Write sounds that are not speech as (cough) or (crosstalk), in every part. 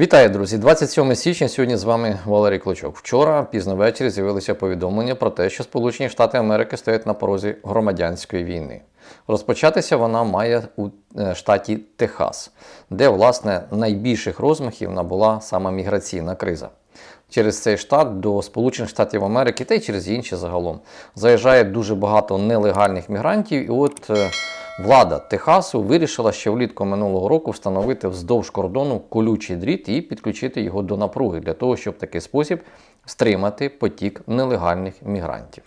Вітаю, друзі! 27 січня. Сьогодні з вами Валерій Клочок. Вчора пізно ввечері з'явилися повідомлення про те, що Сполучені Штати Америки стоять на порозі громадянської війни. Розпочатися вона має у е, штаті Техас, де власне найбільших розмахів набула саме міграційна криза. Через цей штат до Сполучених Штатів Америки та й через інші загалом заїжджає дуже багато нелегальних мігрантів. І от е, влада Техасу вирішила ще влітку минулого року встановити вздовж кордону колючий дріт і підключити його до напруги для того, щоб в такий спосіб стримати потік нелегальних мігрантів.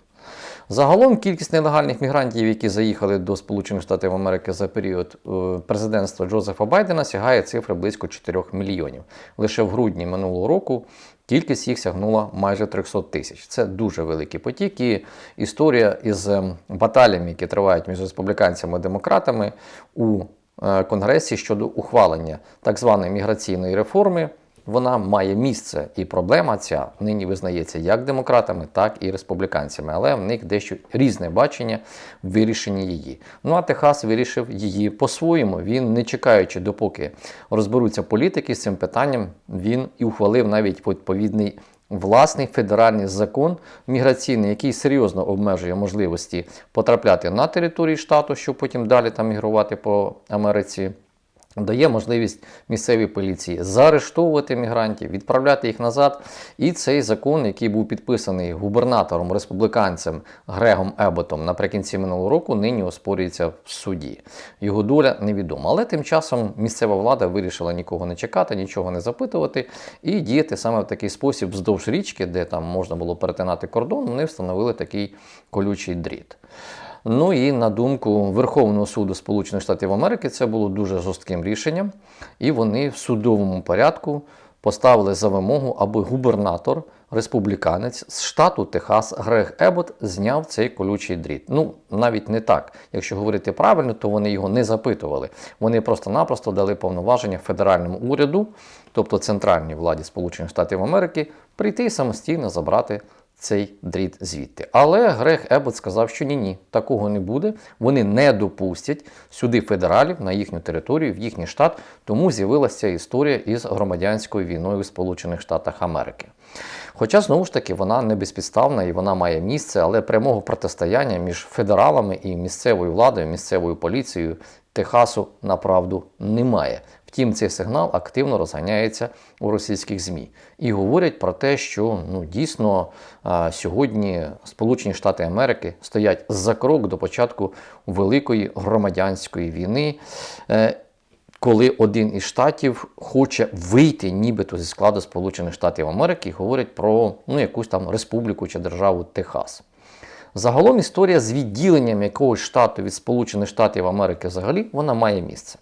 Загалом кількість нелегальних мігрантів, які заїхали до Сполучених Штатів Америки за період е, президентства Джозефа Байдена, сягає цифри близько 4 мільйонів. Лише в грудні минулого року кількість їх сягнула майже 300 тисяч. Це дуже великий потік. І історія із ем, баталіями, які тривають між республіканцями і демократами у е, Конгресі щодо ухвалення так званої міграційної реформи. Вона має місце, і проблема ця нині визнається як демократами, так і республіканцями, але в них дещо різне бачення в вирішенні її. Ну а Техас вирішив її по-своєму. Він, не чекаючи, допоки розберуться політики з цим питанням, він і ухвалив навіть відповідний власний федеральний закон міграційний, який серйозно обмежує можливості потрапляти на територію штату, щоб потім далі там мігрувати по Америці. Дає можливість місцевій поліції заарештовувати мігрантів, відправляти їх назад. І цей закон, який був підписаний губернатором республіканцем Грегом Еботом наприкінці минулого року, нині оспорюється в суді. Його доля невідома. Але тим часом місцева влада вирішила нікого не чекати, нічого не запитувати і діяти саме в такий спосіб вздовж річки, де там можна було перетинати кордон. Вони встановили такий колючий дріт. Ну і на думку Верховного суду Сполучених Штатів Америки, це було дуже жорстким рішенням, і вони в судовому порядку поставили за вимогу, аби губернатор, республіканець з штату Техас Грег Ебот зняв цей колючий дріт. Ну, навіть не так. Якщо говорити правильно, то вони його не запитували. Вони просто-напросто дали повноваження федеральному уряду, тобто центральній владі Сполучених Штатів Америки, прийти самостійно забрати цей дріт звідти. Але Грег Ебот сказав, що ні, ні, такого не буде. Вони не допустять сюди федералів на їхню територію, в їхній штат. Тому з'явилася історія із громадянською війною в Сполучених Штатах Америки. Хоча, знову ж таки, вона не безпідставна і вона має місце, але прямого протистояння між федералами і місцевою владою, місцевою поліцією Техасу направду немає. Втім, цей сигнал активно розганяється у російських ЗМІ і говорять про те, що ну дійсно сьогодні Сполучені Штати Америки стоять за крок до початку великої громадянської війни. Е, коли один із штатів хоче вийти нібито зі складу Сполучених Штатів Америки і говорить про ну, якусь там республіку чи державу Техас. Загалом історія з відділенням якогось штату від Сполучених Штатів Америки взагалі вона має місце.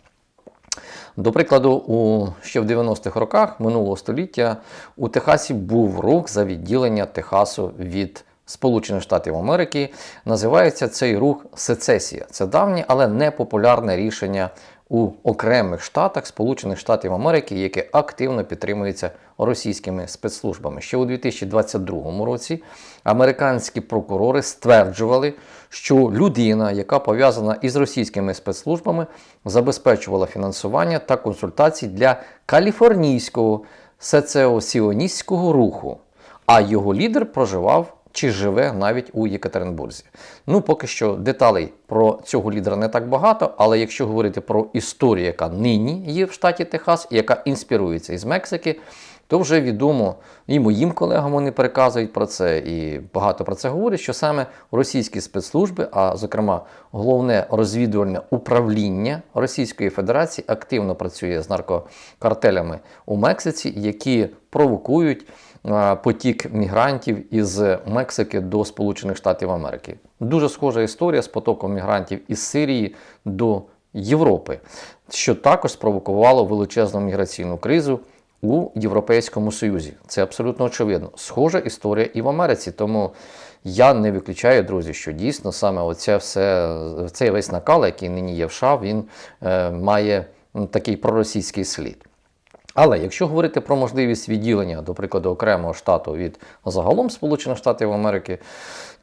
До прикладу, у, ще в 90-х роках минулого століття у Техасі був рух за відділення Техасу від Сполучених Штатів Америки. Називається цей рух сецесія. Це давнє, але непопулярне рішення у окремих штатах Сполучених Штатів Америки, яке активно підтримується російськими спецслужбами. Ще у 2022 році американські прокурори стверджували, що людина, яка пов'язана із російськими спецслужбами, забезпечувала фінансування та консультації для каліфорнійського сецеосіоністського руху, а його лідер проживав чи живе навіть у Єкатеринбурзі. Ну, поки що деталей про цього лідера не так багато, але якщо говорити про історію, яка нині є в штаті Техас, і яка інспірується із Мексики, то вже відомо і моїм колегам вони переказують про це, і багато про це говорять, що саме російські спецслужби, а зокрема головне розвідувальне управління Російської Федерації, активно працює з наркокартелями у Мексиці, які провокують потік мігрантів із Мексики до Сполучених Штатів Америки. Дуже схожа історія з потоком мігрантів із Сирії до Європи, що також спровокувало величезну міграційну кризу у Європейському Союзі. Це абсолютно очевидно. Схожа історія і в Америці. Тому я не виключаю, друзі, що дійсно саме оце все, цей весь накал, який нині є в США, він е, має такий проросійський слід. Але якщо говорити про можливість відділення, до прикладу, окремого штату від загалом Сполучених Штатів Америки,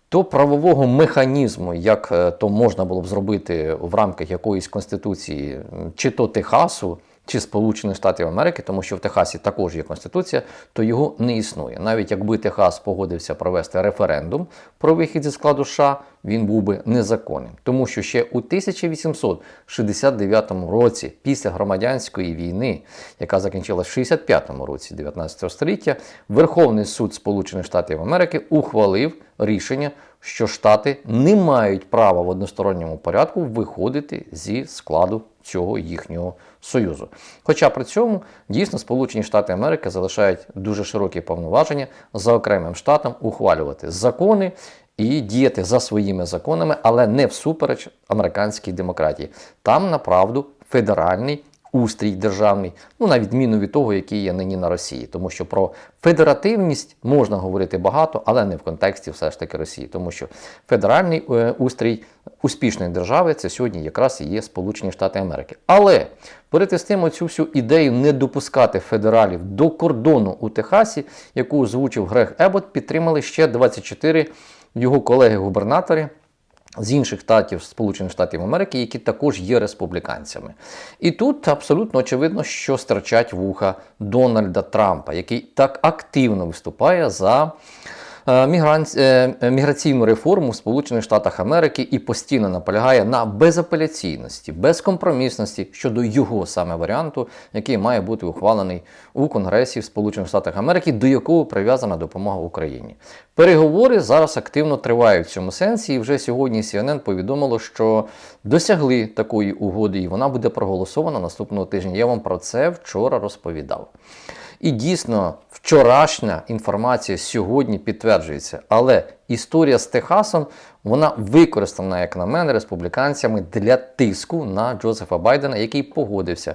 то правового механізму, як е, то можна було б зробити в рамках якоїсь конституції, чи то Техасу, чи Сполучених Штатів Америки, тому що в Техасі також є конституція, то його не існує. Навіть якби Техас погодився провести референдум про вихід зі складу США, він був би незаконним, тому що ще у 1869 році, після громадянської війни, яка закінчилась в 65-му році 19 століття, Верховний суд Сполучених Штатів Америки ухвалив рішення, що штати не мають права в односторонньому порядку виходити зі складу цього їхнього союзу. Хоча при цьому дійсно Сполучені Штати Америки залишають дуже широкі повноваження за окремим штатом ухвалювати закони і діяти за своїми законами, але не всупереч американській демократії. Там направду федеральний. Устрій державний, ну на відміну від того, який є нині на Росії, тому що про федеративність можна говорити багато, але не в контексті все ж таки Росії, тому що федеральний е, устрій успішної держави це сьогодні якраз і є Сполучені Штати Америки. Але перед тим оцю всю ідею не допускати федералів до кордону у Техасі, яку озвучив Грег Ебот, підтримали ще 24 його колеги-губернатори з інших штатів Сполучених Штатів Америки, які також є республіканцями. І тут абсолютно очевидно, що страчать вуха Дональда Трампа, який так активно виступає за. Е, е, е, Міграційну реформу в Сполучених Штатах Америки і постійно наполягає на безапеляційності, безкомпромісності щодо його саме варіанту, який має бути ухвалений у Конгресі в Сполучених Штатах Америки, до якого прив'язана допомога Україні. Переговори зараз активно тривають в цьому сенсі, і вже сьогодні CNN повідомило, що досягли такої угоди, і вона буде проголосована наступного тижня. Я вам про це вчора розповідав. І дійсно, вчорашня інформація сьогодні підтверджується. Але історія з Техасом вона використана, як на мене, республіканцями для тиску на Джозефа Байдена, який погодився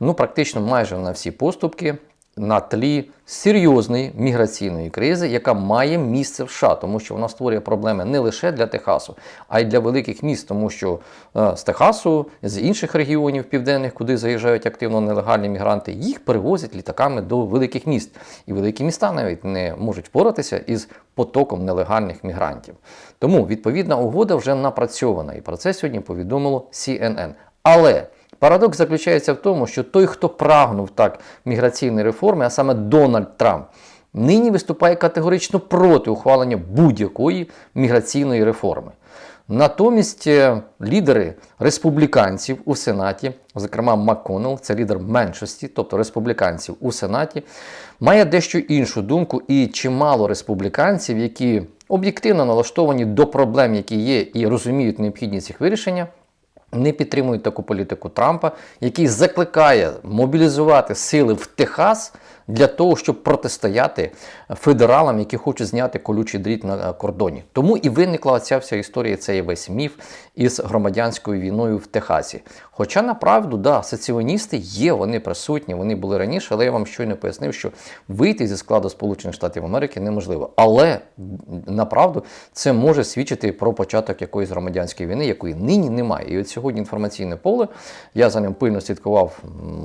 ну, практично майже на всі поступки на тлі серйозної міграційної кризи, яка має місце в США, тому що вона створює проблеми не лише для Техасу, а й для великих міст, тому що е, з Техасу, з інших регіонів південних, куди заїжджають активно нелегальні мігранти, їх перевозять літаками до великих міст. І великі міста навіть не можуть впоратися із потоком нелегальних мігрантів. Тому відповідна угода вже напрацьована, і про це сьогодні повідомило CNN. Але Парадокс заключається в тому, що той, хто прагнув так міграційної реформи, а саме Дональд Трамп, нині виступає категорично проти ухвалення будь-якої міграційної реформи. Натомість е, лідери республіканців у Сенаті, зокрема МакКоннелл, це лідер меншості, тобто республіканців у Сенаті, має дещо іншу думку, і чимало республіканців, які об'єктивно налаштовані до проблем, які є, і розуміють необхідність їх вирішення не підтримують таку політику Трампа, який закликає мобілізувати сили в Техас для того, щоб протистояти федералам, які хочуть зняти колючий дріт на кордоні. Тому і виникла ця вся історія, цей весь міф із громадянською війною в Техасі. Хоча направду, да, сеціоністи є, вони присутні, вони були раніше, але я вам щойно пояснив, що вийти зі складу Сполучених Штатів Америки неможливо. Але направду це може свідчити про початок якоїсь громадянської війни, якої нині немає. І от сьогодні інформаційне поле, я за ним пильно слідкував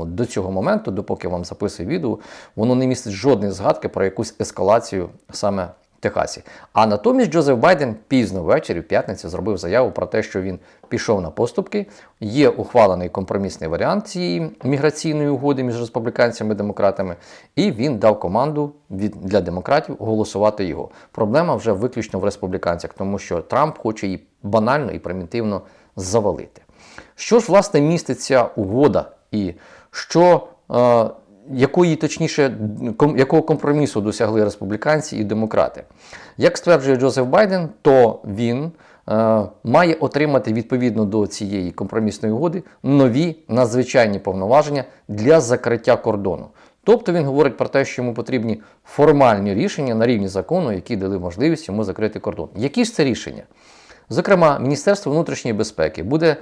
до цього моменту, допоки вам записую відео, воно не містить жодної згадки про якусь ескалацію саме в Техасі. А натомість Джозеф Байден пізно ввечері, в п'ятницю, зробив заяву про те, що він пішов на поступки. Є ухвалений компромісний варіант цієї міграційної угоди між республіканцями і демократами, і він дав команду для демократів голосувати його. Проблема вже виключно в республіканцях, тому що Трамп хоче її банально і примітивно завалити. Що ж, власне, містить ця угода, і що. Е, якої точніше, якого компромісу досягли республіканці і демократи. Як стверджує Джозеф Байден, то він е, має отримати відповідно до цієї компромісної угоди нові надзвичайні повноваження для закриття кордону. Тобто він говорить про те, що йому потрібні формальні рішення на рівні закону, які дали можливість йому закрити кордон. Які ж це рішення? Зокрема, Міністерство внутрішньої безпеки буде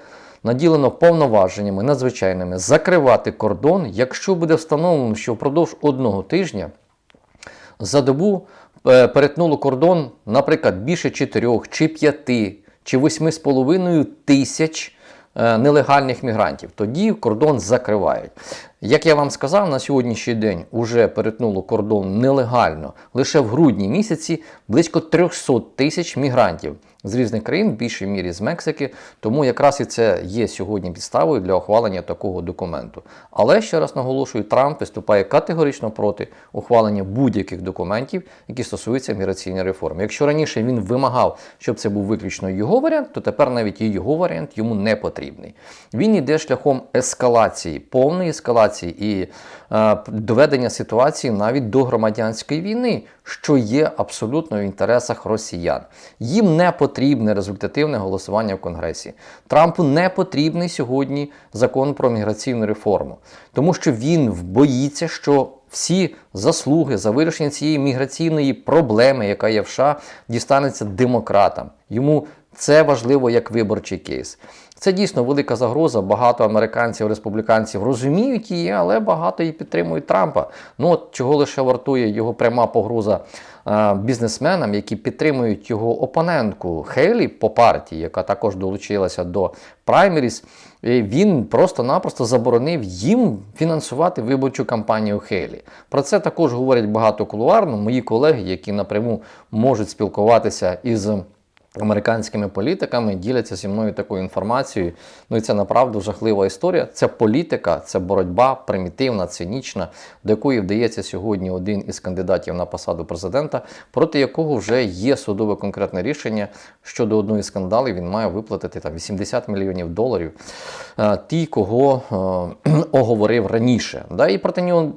наділено повноваженнями надзвичайними закривати кордон, якщо буде встановлено, що впродовж одного тижня за добу е, перетнуло кордон, наприклад, більше 4 чи 5 чи 8,5 тисяч е, нелегальних мігрантів. Тоді кордон закривають. Як я вам сказав, на сьогоднішній день уже перетнуло кордон нелегально лише в грудні місяці близько 300 тисяч мігрантів з різних країн, в більшій мірі з Мексики. Тому якраз і це є сьогодні підставою для ухвалення такого документу. Але ще раз наголошую, Трамп виступає категорично проти ухвалення будь-яких документів, які стосуються міграційної реформи. Якщо раніше він вимагав, щоб це був виключно його варіант, то тепер навіть і його варіант йому не потрібний. Він йде шляхом ескалації, повної ескалації і е, доведення ситуації навіть до громадянської війни, що є абсолютно в інтересах росіян. Їм не потрібне результативне голосування в Конгресі. Трампу не потрібний сьогодні закон про міграційну реформу, тому що він боїться, що всі заслуги за вирішення цієї міграційної проблеми, яка є в США, дістанеться демократам. Йому це важливо як виборчий кейс. Це дійсно велика загроза. Багато американців, республіканців розуміють її, але багато і підтримують Трампа. Ну от чого лише вартує його пряма погроза е, бізнесменам, які підтримують його опонентку Хейлі по партії, яка також долучилася до праймеріс. Він просто-напросто заборонив їм фінансувати виборчу кампанію Хейлі. Про це також говорять багато кулуарно. Мої колеги, які напряму можуть спілкуватися із американськими політиками діляться зі мною такою інформацією. Ну і це направду жахлива історія. Це політика, це боротьба примітивна, цинічна, до якої вдається сьогодні один із кандидатів на посаду президента, проти якого вже є судове конкретне рішення щодо одної з скандалів. Він має виплатити там 80 мільйонів доларів. е, Ті, кого е, (clears throat) оговорив раніше. Да, і проти нього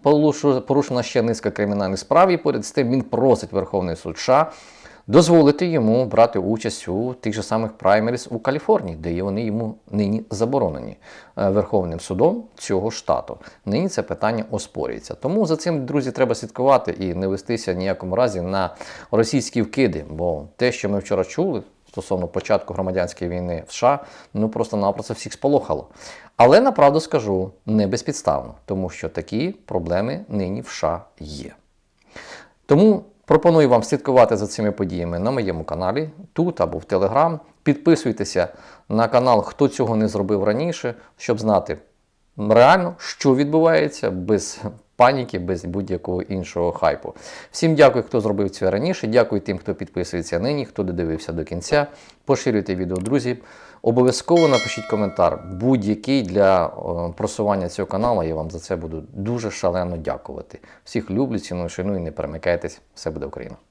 порушена ще низка кримінальних справ. І поряд з тим він просить Верховний суд США дозволити йому брати участь у тих же самих праймеріс у Каліфорнії, де вони йому нині заборонені е, Верховним судом цього штату. Нині це питання оспорюється. Тому за цим, друзі, треба слідкувати і не вестися ніякому разі на російські вкиди. Бо те, що ми вчора чули стосовно початку громадянської війни в США, ну просто-напросто всіх сполохало. Але направду скажу не безпідставно, тому що такі проблеми нині в США є. Тому пропоную вам слідкувати за цими подіями на моєму каналі, тут або в Телеграм. Підписуйтеся на канал, хто цього не зробив раніше, щоб знати реально, що відбувається без паніки, без будь-якого іншого хайпу. Всім дякую, хто зробив це раніше. Дякую тим, хто підписується нині, хто додивився до кінця. Поширюйте відео, друзі. Обов'язково напишіть коментар будь-який для е, просування цього каналу. Я вам за це буду дуже шалено дякувати. Всіх люблю, ціную, шаную, не перемикайтесь. Все буде Україна!